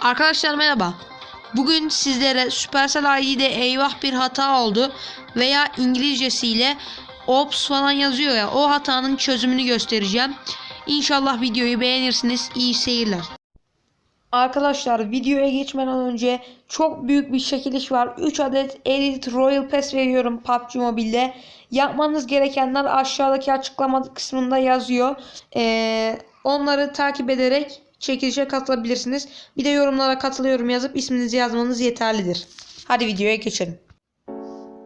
Arkadaşlar merhaba. Bugün sizlere Supercell ID'de eyvah bir hata oldu veya İngilizcesiyle ops falan yazıyor ya o hatanın çözümünü göstereceğim. İnşallah videoyu beğenirsiniz. İyi seyirler. Arkadaşlar videoya geçmeden önce çok büyük bir çekiliş var. 3 adet Elite Royal Pass veriyorum PUBG Mobile'de. Yapmanız gerekenler aşağıdaki açıklama kısmında yazıyor. Ee, onları takip ederek çekilişe katılabilirsiniz. Bir de yorumlara katılıyorum yazıp isminizi yazmanız yeterlidir. Hadi videoya geçelim.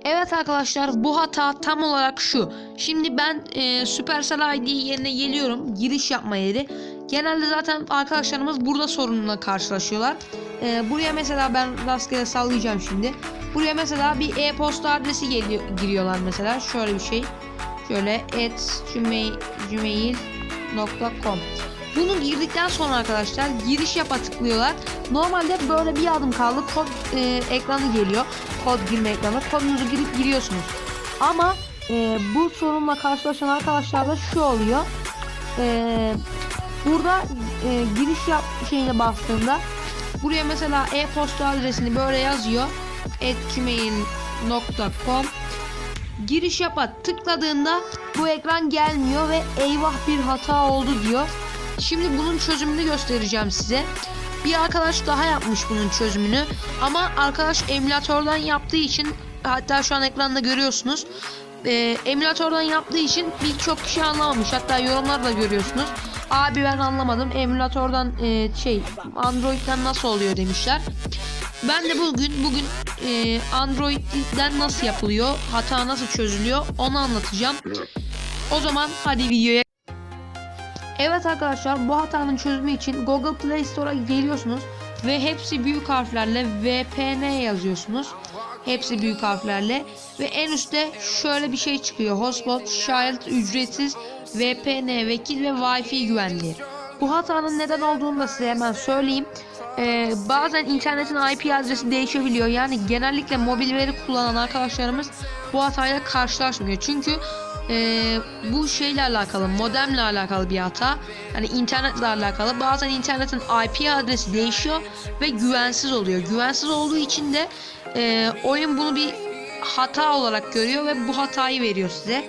Evet arkadaşlar bu hata tam olarak şu. Şimdi ben e, Supercell ID yerine geliyorum. Giriş yapma yeri. Genelde zaten arkadaşlarımız burada sorunla karşılaşıyorlar. E, buraya mesela ben rastgele sallayacağım şimdi. Buraya mesela bir e-posta adresi geliyor, giriyorlar mesela. Şöyle bir şey. Şöyle at gmail, gmail.com bunu girdikten sonra arkadaşlar giriş yapa tıklıyorlar. Normalde böyle bir adım kaldı. Kod e, ekranı geliyor. Kod girme ekranı. Kodunuzu girip giriyorsunuz. Ama e, bu sorunla karşılaşan arkadaşlar da şu oluyor. E, burada e, giriş yap şeyine bastığında buraya mesela e-posta adresini böyle yazıyor. gmail.com Giriş yapa tıkladığında bu ekran gelmiyor ve eyvah bir hata oldu diyor. Şimdi bunun çözümünü göstereceğim size. Bir arkadaş daha yapmış bunun çözümünü. Ama arkadaş emülatörden yaptığı için hatta şu an ekranda görüyorsunuz. E, emülatörden yaptığı için birçok kişi anlamamış. Hatta yorumlarda görüyorsunuz. Abi ben anlamadım. Emülatörden e, şey Android'den nasıl oluyor demişler. Ben de bugün bugün e, Android'den nasıl yapılıyor, hata nasıl çözülüyor onu anlatacağım. O zaman hadi videoya Evet arkadaşlar bu hatanın çözümü için Google Play Store'a geliyorsunuz ve hepsi büyük harflerle VPN yazıyorsunuz. Hepsi büyük harflerle ve en üstte şöyle bir şey çıkıyor. Hotspot, Shield, ücretsiz, VPN, vekil ve Wi-Fi güvenliği. Bu hatanın neden olduğunu da size hemen söyleyeyim. Ee, bazen internetin IP adresi değişebiliyor. Yani genellikle mobil veri kullanan arkadaşlarımız bu hatayla karşılaşmıyor. Çünkü e, bu şeyle alakalı modemle alakalı bir hata. Hani internetle alakalı. Bazen internetin IP adresi değişiyor ve güvensiz oluyor. Güvensiz olduğu için de e, oyun bunu bir hata olarak görüyor ve bu hatayı veriyor size.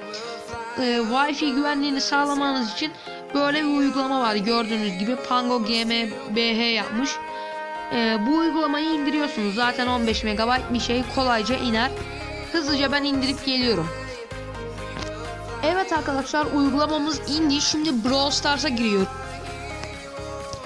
E, Wi-Fi güvenliğini sağlamanız için böyle bir uygulama var. Gördüğünüz gibi Pango GmbH yapmış e, bu uygulamayı indiriyorsunuz zaten 15 MB bir şey kolayca iner hızlıca ben indirip geliyorum Evet arkadaşlar uygulamamız indi. Şimdi Brawl Stars'a giriyor.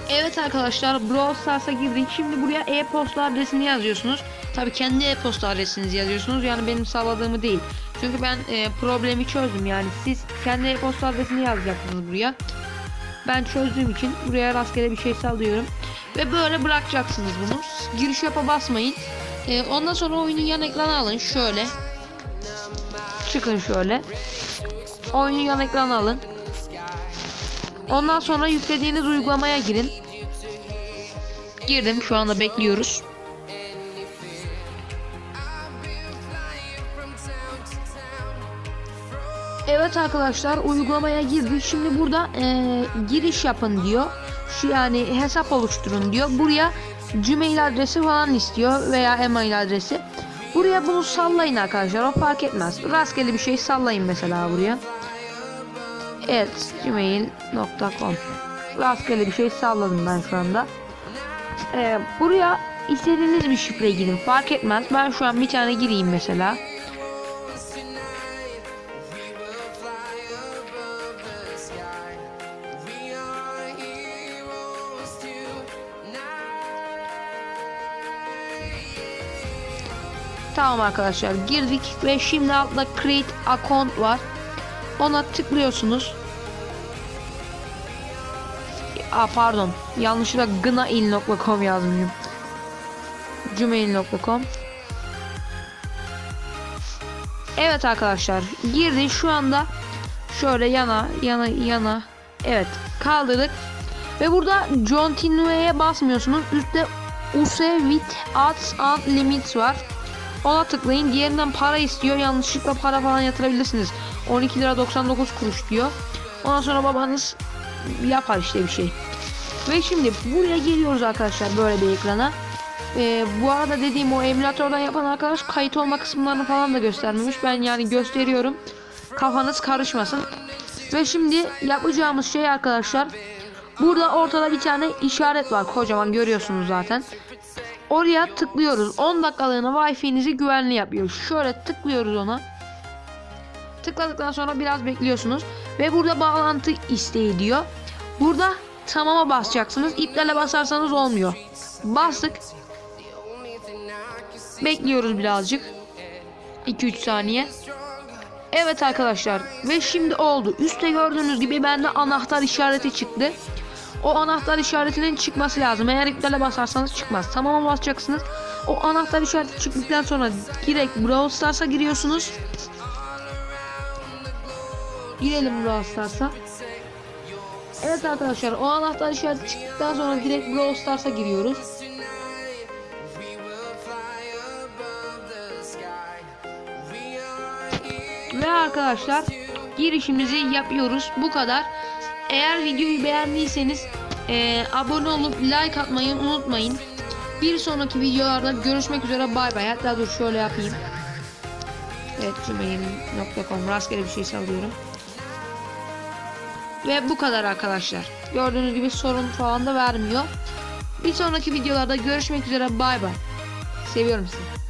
Evet arkadaşlar Brawl Stars'a girdik. Şimdi buraya e-posta adresini yazıyorsunuz. Tabi kendi e-posta adresinizi yazıyorsunuz. Yani benim sağladığımı değil. Çünkü ben e, problemi çözdüm. Yani siz kendi e-posta adresini yazacaksınız buraya. Ben çözdüğüm için buraya rastgele bir şey sallıyorum. Ve böyle bırakacaksınız bunu. Giriş yapa basmayın. E, ondan sonra oyunu yan ekrana alın. Şöyle. Çıkın şöyle. Oyunu yan ekrana alın. Ondan sonra yüklediğiniz uygulamaya girin. Girdim şu anda bekliyoruz. Evet arkadaşlar uygulamaya girdik. Şimdi burada e, giriş yapın diyor. Şu yani hesap oluşturun diyor. Buraya Gmail adresi falan istiyor veya email adresi. Buraya bunu sallayın arkadaşlar. O fark etmez. Rastgele bir şey sallayın mesela buraya. Evet gmail.com Rastgele bir şey salladım ben şu anda. Ee, buraya istediğiniz bir şifre girin. Fark etmez. Ben şu an bir tane gireyim mesela. Tamam arkadaşlar girdik ve şimdi altta create account var. Ona tıklıyorsunuz. Aa pardon. Yanlışlıkla gnail.com yazmışım. gmail.com Evet arkadaşlar. Girdi şu anda şöyle yana yana yana evet kaldırdık ve burada John Tinue'ye basmıyorsunuz. Üstte USE with ads and limits var. Ona tıklayın. Diğerinden para istiyor. Yanlışlıkla para falan yatırabilirsiniz. 12 lira 99 kuruş diyor. Ondan sonra babanız yapar işte bir şey. Ve şimdi buraya geliyoruz arkadaşlar böyle bir ekrana. Ee, bu arada dediğim o emülatörden yapan arkadaş kayıt olma kısımlarını falan da göstermemiş. Ben yani gösteriyorum. Kafanız karışmasın. Ve şimdi yapacağımız şey arkadaşlar. Burada ortada bir tane işaret var. Kocaman görüyorsunuz zaten. Oraya tıklıyoruz. 10 dakikalığına Wi-Fi'nizi güvenli yapıyor. Şöyle tıklıyoruz ona. Tıkladıktan sonra biraz bekliyorsunuz. Ve burada bağlantı isteği diyor. Burada tamama basacaksınız. İptale basarsanız olmuyor. Bastık. Bekliyoruz birazcık. 2-3 saniye. Evet arkadaşlar ve şimdi oldu. Üste gördüğünüz gibi bende anahtar işareti çıktı. O anahtar işaretinin çıkması lazım. Eğer iptale basarsanız çıkmaz. Tamama basacaksınız. O anahtar işareti çıktıktan sonra direkt Brawl Stars'a giriyorsunuz. Girelim Brawl Stars'a. Evet arkadaşlar o anahtar işareti çıktıktan sonra direkt Brawl Stars'a giriyoruz. Ve arkadaşlar girişimizi yapıyoruz. Bu kadar. Eğer videoyu beğendiyseniz eee, abone olup like atmayı unutmayın. Bir sonraki videolarda görüşmek üzere bay bay. Hatta dur şöyle yapayım. Evet gmail.com rastgele bir şey sallıyorum. Ve bu kadar arkadaşlar. Gördüğünüz gibi sorun falan da vermiyor. Bir sonraki videolarda görüşmek üzere bay bay. Seviyorum sizi.